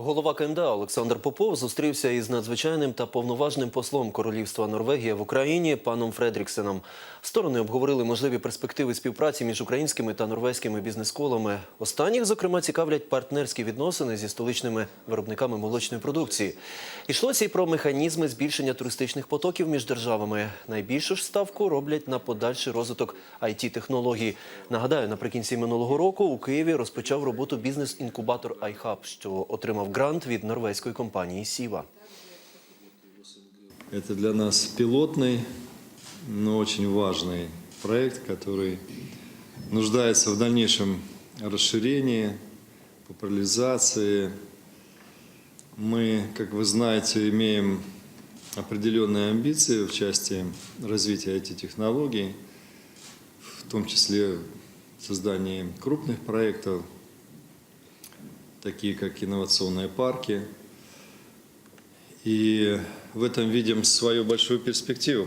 Голова КМДА Олександр Попов зустрівся із надзвичайним та повноважним послом Королівства Норвегія в Україні паном Фредріксеном. Сторони обговорили можливі перспективи співпраці між українськими та норвезькими бізнес-колами. Останніх, зокрема, цікавлять партнерські відносини зі столичними виробниками молочної продукції. Йшлося й про механізми збільшення туристичних потоків між державами. Найбільшу ж ставку роблять на подальший розвиток it технологій Нагадаю, наприкінці минулого року у Києві розпочав роботу бізнес-інкубатор iHub, що отримав грант від норвезької компанії Сіва. Это для нас пилотный, но очень важный проект, который нуждается в дальнейшем расширении, популяризации. Мы, как вы знаете, имеем определенные амбиции в части развития IT-технологий, в том числе в создании крупных проектов, такие как инновационные парки. И в этом видим свою большую перспективу.